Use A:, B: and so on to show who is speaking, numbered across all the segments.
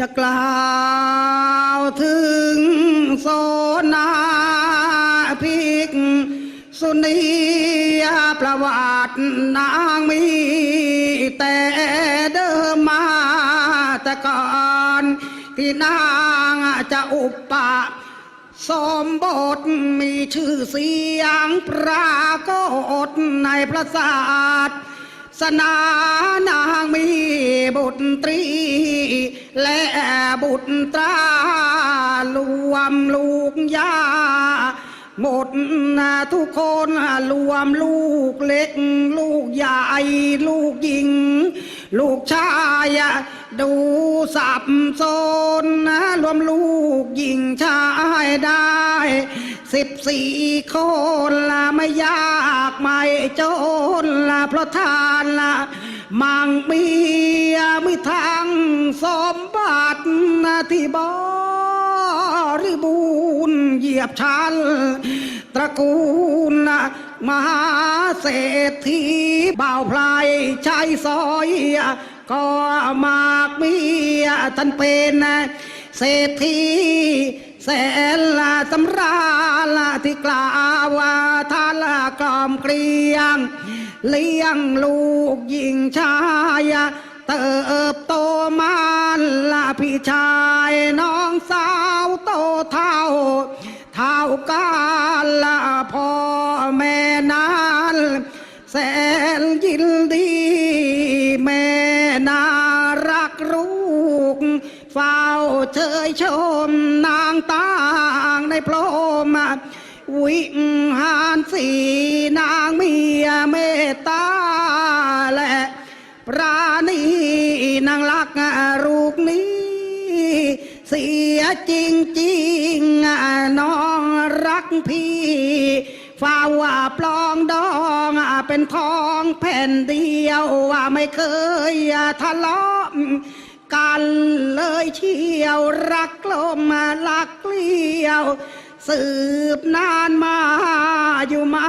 A: จะกล่าวถึงโซนาพิก สุนียประวัตินางมีแต่เดิมมาแต่ก่อนที่นางจะอุปปะสมบทมีชื่อเสียงปรากฏในพระศาส สนานางมีบุตรี และบุตรารวมลูกยาหมดนะทุกคนรวมลูกเล็ก ลูกใหญ่ ลูกหญิง ลูกชายดูสับสนนะรวมลูกหญิงชายได้ สิบสี่คนละไม่ยากไม่จนละเพราะทานละมังมีมีทางสมบัติที่บริบูรณ์เหยียบชันตระกูลนะมหาเศรษฐีบ่าวพลายชัยซอยก็มากมีท่านเป็นเศรษฐี แสนละสำราละที่กล่าวว่าทานลกล่อมเกลียง เลี้ยงลูกหญิงชายเติบโตมาละพี่ชายน้องสาวโตเท่า เท่ากันละพ่อแม่นั้นแสนยินดี แม่นารักลู เฝ้าเชยชมนางต่างในพรมวิหารสีนางเมียเมตตาและปราณีนางรักลูกนี้ เสียจริงจริงน้องรักพี่ฝ่าว่าปลองดองเป็นทองแผ่นเดียวว่าไม่เคยทะเลาะ กันเลยเชี่ยวรักลมรักเกลียว สืบนานมาอยู่มา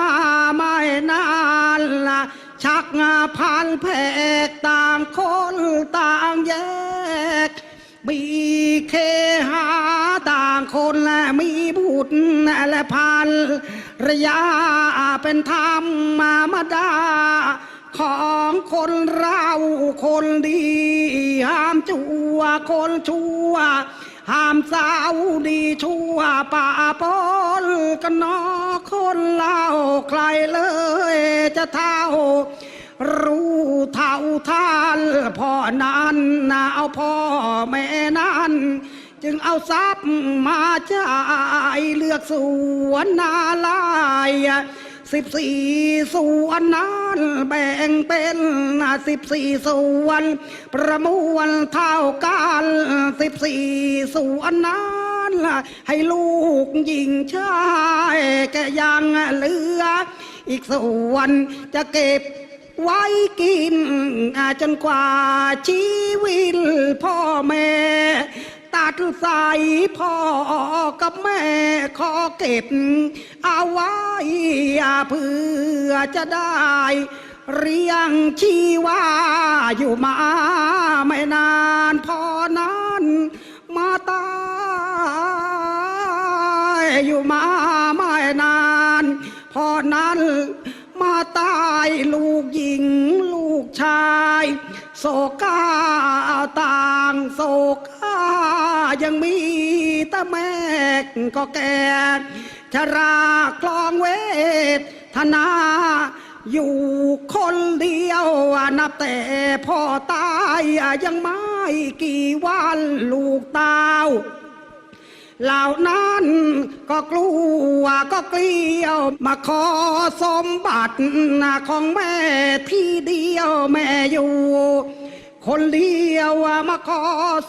A: ไม่นานละชักงาพันแผกต่างคนต่างแยก มีเคหาต่างคนและมีบุตรและพันระยะเป็นธรรมมามาดา ของคนเราคนดีห้ามจัวคนชั่วห้ามสาวดีชั่วป่าปนกันนอคนเล่าใครเลยจะเท่า รู้เท่าท่านพ่อนั้นนะเอาพ่อแม่นั้นจึงเอาทรัพย์มาจ่ายเลือกสวนนาลาย สิบสี่ส่วนนั้นแบ่งเป็นสิบสี่ส่วน ประมวลเท่ากันสิบสี่ส่วนนั้นให้ลูกหญิงชายแกยังเหลือ อีกส่วนจะเก็บไว้กินจนกว่าชีวิตพ่อแม่ ตัดสพ่อกับแม่ขอเก็บ เอาไว้เพื่อจะได้ เรียงชีว่าอยู่มาไม่นานพอนั้นมาตายอยู่มาไม่นานพอนั้นมาตายลูกหญิงลูกชาย โศกาต่างโศกายังมีตะแมกก็แก่ชราคลองเวทนา อยู่คนเดียวนับแต่พ่อตายยังไม่กี่วันลูกเต้า เหล่านั้นก็กลัวก็เกลียว มาขอสมบัติของแม่ที่เดียวแม่อยู่ คนเดียวมาขอ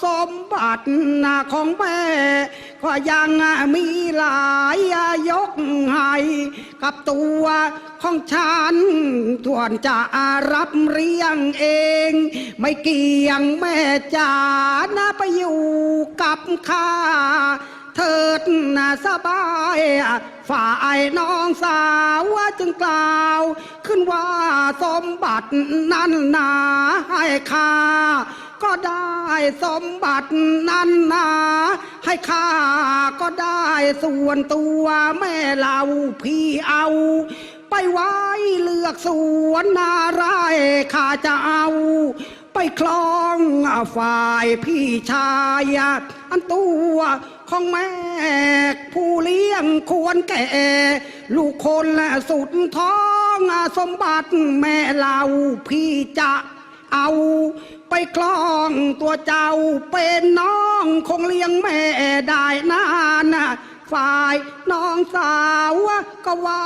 A: สมบัติของแม่ก็ยังมีหลายยกให้กับตัวของฉันทวนจะรับเรียงเอง ไม่เกี่ยงแม่จ๋านะไปอยู่กับข้า เถิดนะสบาย ฝ่ายน้องสาวจึงกล่าว ขึ้นว่าสมบัตินั้นนาให้ข้าก็ได้สมบัตินั้นนาให้ข้าก็ได้ส่วนตัวแม่เราพี่เอาไปไว้เลือกสวนนาไร่ข้าจะเอา ไปคลองฝ่ายพี่ชาย อันตัว ของแม่ผู้เลี้ยงควรแก่ ลูกคนและสุดท้องสมบัติแม่เราพี่จะเอาไปคล้องตัวเจ้าเป็นน้องคงเลี้ยงแม่ได้นานนะฝ่ายน้องสาวก็ว่า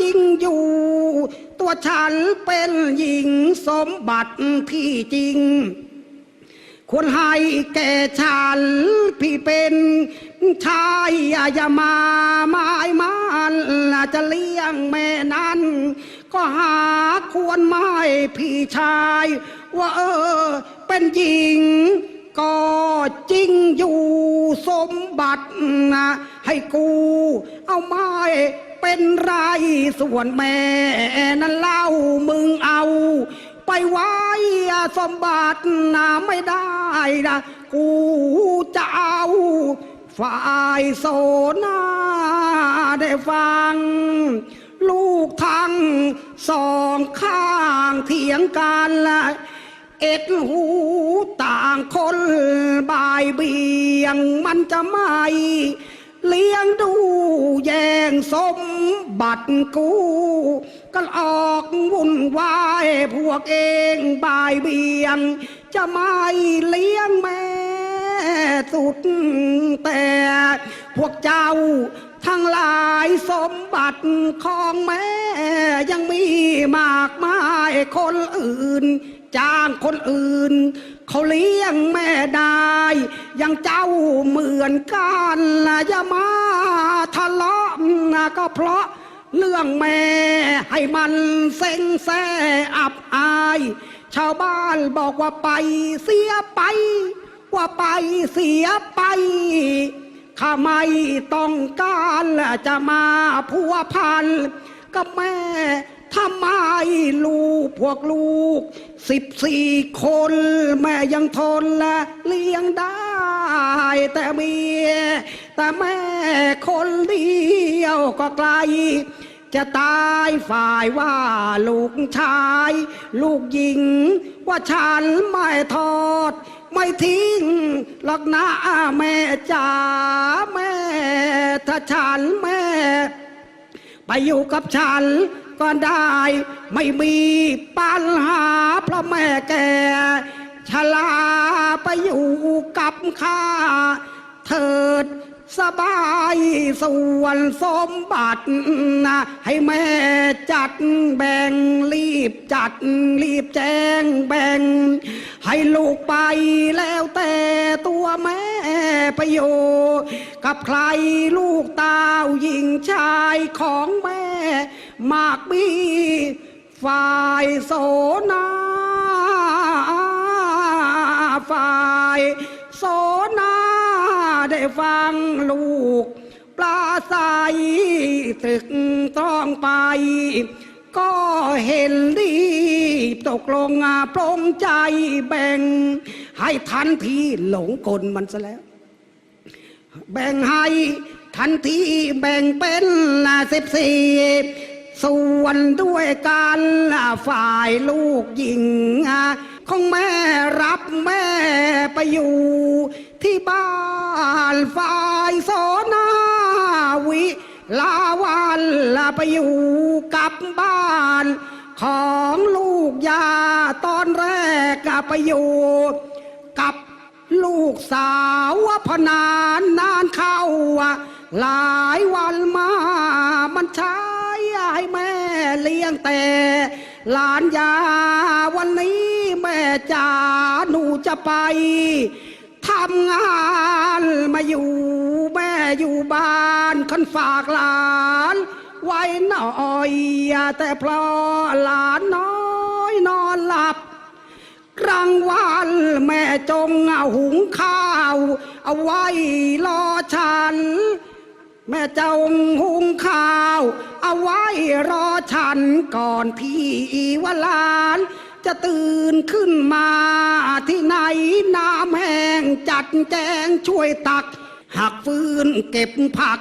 A: จริงอยู่ ตัวฉันเป็นหญิงสมบัติพี่จริงควรให้แก่ฉันพี่เป็น ชายอย่ามาไม้มันจะเลี้ยงแม่นั้น ก็หาควรไม่พี่ชาย ว่าเออ เป็นหญิง ก็จริงอยู่สมบัตินะให้กู เอาไม้เป็นไรส่วนแม่นั้นเล่ามึงเอาไปไว้สมบัตินะไม่ได้นะกูจะเอา ฝ่ายโซนาได้ฟัง ลูกทั้งสองข้างเถียงกันละเอ็ดหูต่างคนบายเบียงมันจะไม่ เลี้ยงดูแย่งสมบัติกูก็ออกวุ่นวายพวกเองบายเบียง จะไม่เลี้ยงแม่ สุดแต่พวกเจ้าทั้งหลายสมบัติของแม่ยังมีมากมายคนอื่น จ้างคนอื่น เขาเลี้ยงแม่ได้ยังเจ้าเหมือนกันละอย่ามาทะเลาะนะก็เพราะเรื่องแม่ให้มันเซ็งแซ่อับอาย ชาวบ้านบอกว่าไปเสียไป ว่าไปเสียไปข้าไม่ต้องการจะมาพัวพันกับแม่ทำไมลูกพวกลูกสิบสี่คน แม่ยังทนและเลี้ยงได้ แต่เมียแต่แม่คนเดียวก็ไกล จะตายฝ่ายว่าลูกชาย ลูกหญิงว่าฉันไม่ทอด ไม่ทิ้งหรอกนะแม่จ๋าแม่ถ้าฉันแม่ ไปอยู่กับฉันก็ได้ ไม่มีปัญหา เพราะแม่แก่ชลาไปอยู่กับข้าเถิด สบายส่วนสมบัตินะให้แม่จัดแบ่งรีบจัดรีบแจ้งแบ่ง ให้ลูกไปแล้วแต่ตัวแม่ไปอยู่กับใครลูกตาหญิงชายของแม่ มากมีฝ่ายโสนาฝ่ายโสนา ได้ฟังลูก ปลาใสตึกต้องไป ก็เห็นรีบตกลงอาปรงใจแบ่ง ให้ทันทีหลงกลมันซะแล้ว แบ่งให้ทันทีแบ่งเป็นสิบสี่ส่วนด้วยกันฝ่ายลูกหญิงของแม่รับแม่ไปอยู่ ที่บ้านฝ่ายโสนาวิลาวันลไปอยู่กับบ้าน ของลูกยาตอนแรกไปอยู่กับลูกสาวพนานนานเข้า หลายวันมามันใช้ให้แม่เลี้ยงแต่หลานยาวันนี้แม่จ๋าหนูจะไป ทำงานมาอยู่แม่อยู่บ้านคนฝากหลาน ไว้หน่อยแต่เพราะหลานน้อยนอนหลับกลางวันแม่จงหุงข้าว เอาไว้รอฉัน แม่จงหุงข้าว เอาไว้รอฉันก่อนพี่วลาน จะตื่นขึ้นมาที่ไหนน้ำแห้งจัดแจงช่วยตัก หักฟืนเก็บผัก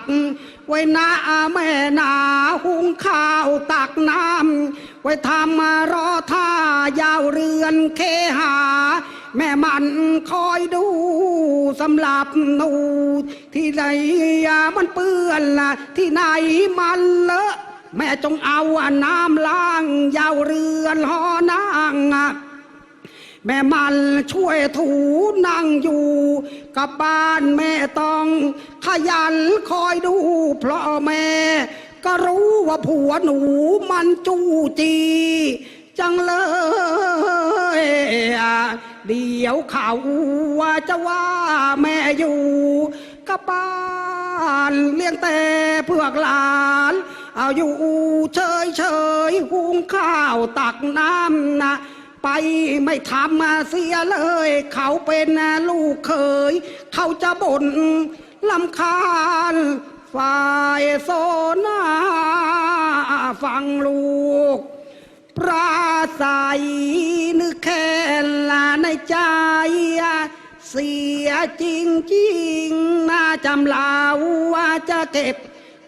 A: ไว้หน้าแม่นาหุงข้าวตักน้ำไว้ทำมารอท่ายาวเรือนเคหา แม่มันคอยดูสำหรับหนู ที่ไหนมันเปื้อนละที่ไหนมันเล แม่จงเอาน้ำล้างยาวเรือนหอนางแม่มันช่วยถูนั่งอยู่กับบ้านแม่ต้องขยันคอยดู เพราะแม่ ก็รู้ว่าผัวหนูมันจู้จีจังเลยเดี๋ยวเขาว่าจะว่าแม่อยู่กับบ้านเลี้ยงแต่เพื่อหลาน เอาอยู่เฉยเฉยหุงข้าวตักน้ำนะไปไม่ทำมาเสียเลย เขาเป็นลูกเคย เขาจะบ่นลำคาญฝ่ายโซนาฟังลูก ปราศัยนึกแค่ละในใจ เสียจริงจริงน่าจำลาว่าจะเก็บ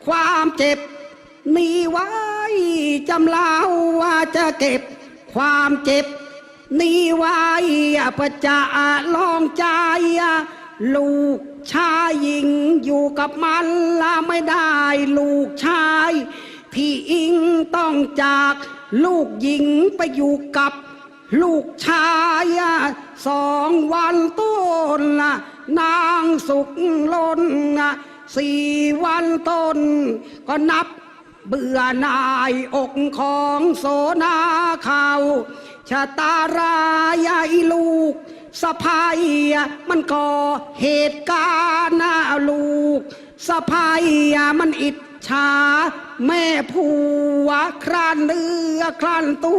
A: ความเจ็บ นี้ไว้จำเล่าว่าจะเก็บความเจ็บ นี้ไว้ประจะลองใจ ลูกชายหญิงอยู่กับมันละไม่ได้ ลูกชาย ที่อิงต้องจาก ลูกหญิงไปอยู่กับ ลูกชายสองวันต้นนางสุกล้นสี่วันต้นก็นับ เบื่อหนายอกของโสนาเขาชะตารายายลูกสะพายมันก่อเหตุการณ์นะลูกสะพายมันอิจฉาแม่ผัวครานเนื้อครานตั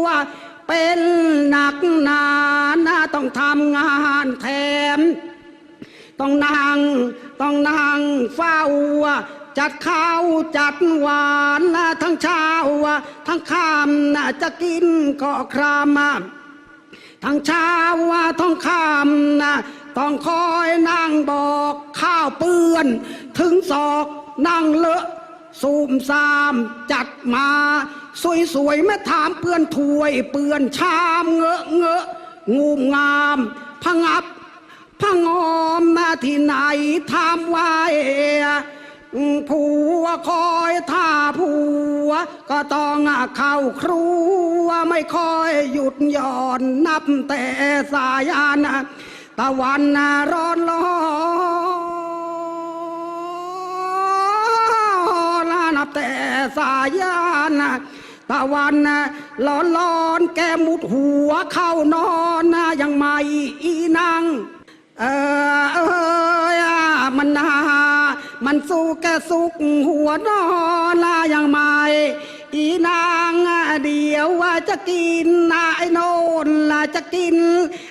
A: ว เป็นหนักหนานะต้องทำงานแถม ต้องนั่งต้องนั่งเฝ้า จัดข้าวจัดหวานนะทั้งเช้าทั้งค่ำนะจะกินก็ครามทั้งเช้าทั้งค่ำนะต้องคอยนั่งบอกข้าวเปื้อน ถึงศอกนั่งเลอะสูมซามจัดมาสวยๆแม่ถามเปื้อนถ้วย เปื้อนชามเงอะเงอะงูงามพะงับพระงอมมาที่ไหนทำไว้ ผัวคอยท่าผัว ก็ต้องเข้าครัวไม่คอยหยุดหย่อนนับแต่สายานตะวันร้อนร้อนนับแต่สายานตะวันร้อนร้อนแกมุดหัวเข้านอนยังไม่อีนังเออ มันสู้แกสุกหัวนอลาอย่างไม่อีนางเดียวว่าจะกินนะไอ้โนนละจะกิน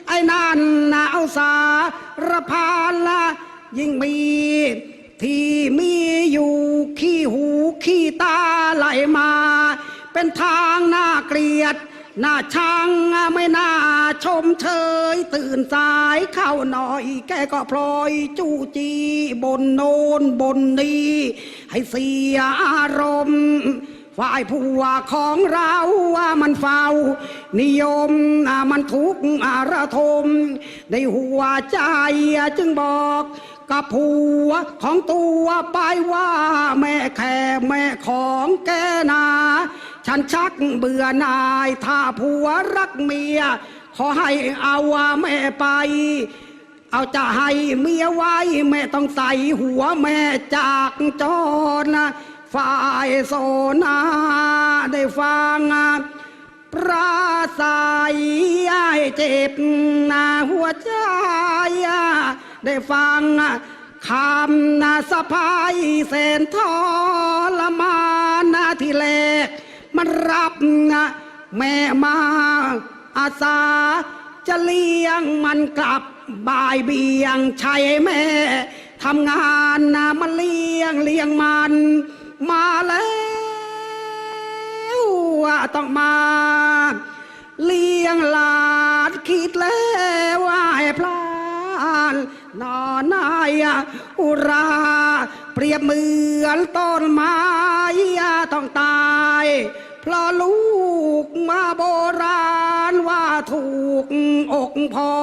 A: ไอ้นั่นนะเอาสารพานละยิ่งมี ที่มีอยู่ขี้หูขี้ตาไหลมา เป็นทางน่าเกลียด หน้าช่างไม่น่าชมเชย ตื่นสายเข้าหน่อย แกก็พลอยจู้จีบนโนนบนนี้ ให้เสียอารมณ์ฝ่ายผัวของเราว่ามันเฝ้า นิยมมันทุกข์อาระทม ในหัวใจจึงบอกกับผัวของตัวไปว่าแม่แค่แม่ของแกนา ฉันชักเบื่อนาย ถ้าผัวรักเมีย ขอให้เอาแม่ไป เอาจะให้เมียไว้ แม่ต้องใส่หัวแม่จากจรนะฝ่ายโซนาได้ฟังปราศัยให้เจ็บหน้าหัวใจได้ฟังคำนาสะพายแสนทรมานนาที่แรก มันรับแม่มาอาสา จะเลี้ยงมันกลับบ่ายเบียงใช่แม่ทำงานนะมันเลี้ยงเลี้ยงมัน มาแล้วว่าต้องมา เลี้ยงหลานคิดแล้วว่าให้พลานนอนนายอุรา เปรียบเหมือนต้นไม้ต้องตาย เพราะลูกมาโบราณว่าถูกอกพอ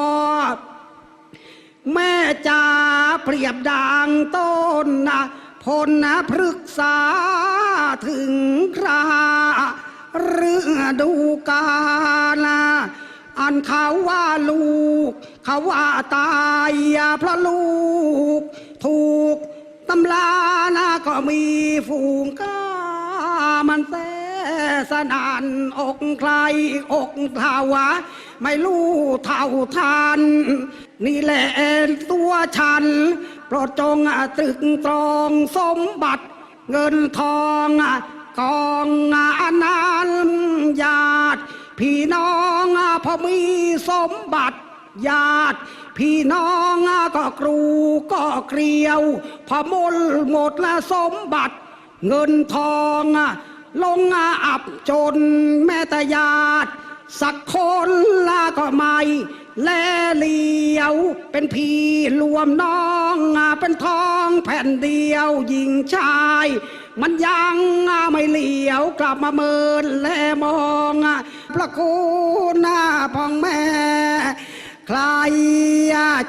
A: แม่จ๋าเปรียบดังต้นนะพลนะพฤกษาถึงคราฤดูกาลอันเขาว่าลูก เขาว่าตายเพราะลูก ถูกตำลานะก็มีฝูงกา สนานอกใครอกเทาวะ ไม่รู้เท่าทันนี่แหละตัวฉันโปรดจงตรึกตรองสมบัติ เงินทองกองอนานญาติ พี่น้องพอมีสมบัติญาติ พี่น้องก็กรูก็เกลียว พอมลหมดละสมบัติ เงินทอง ลงอับจนแม่แต่ญาติ สักคนละก็ไม่แลเหลียว เป็นพี่รวมน้องเป็นทองแผ่นเดียวหญิงชาย มันยังไม่เหลียวกลับมาเมินและมองพระคุณหน้าพองแม่ ใคร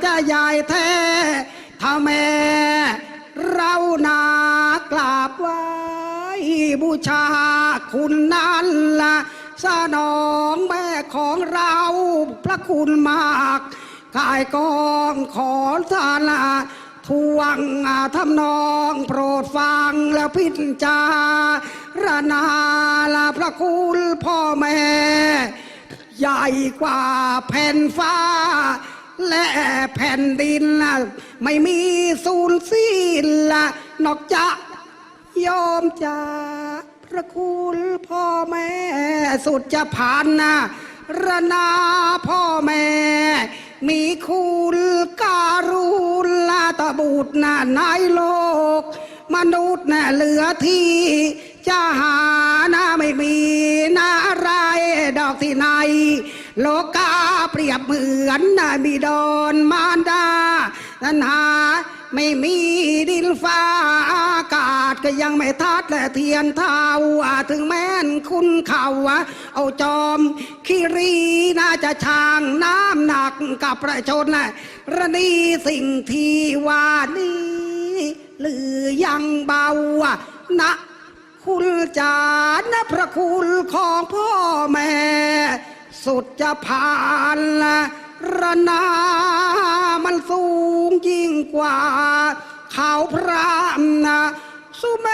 A: จะยายแท้ถ้าแม่ เรานากราบไห ว้บูชาคุณนั้นละสนองแม่ของเราพระคุณมากกายกองขอทานาทวงทำนองโปรดฟังแล้วพิจารณาละพระคุณพ่อแม่ ใหญ่กว่าแผ่นฟ้า และแผ่นดินน่ะไม่มีสูญสิ้นละนอกจาก ยอมจากพระคุณพ่อแม่สุดจะผ่านนะรนาพ่อแม่ มีคุณการุณลาตบุตรนะในโลก มนุษย์นะเหลือที่จะหานะไม่มีนะอะไรดอกที่ไหนโลกาเปรียบเหมือนนะมีดอนมารดานันหา ไม่มีดินฟ้าอากาศก็ยังไม่ทัดและเทียนเท่าถึงแม้นคุณเขาเอาจอมคิรีน่าจะช่างน้ำหนักกับประชนนะระนีสิ่งที่ว่านี้หรือยังเบาะนะคุณจานะพระคุณของพ่อแม่ สุดจะผ่านละ ระนามันสูงยิ่งกว่า เขาพระนะสุเม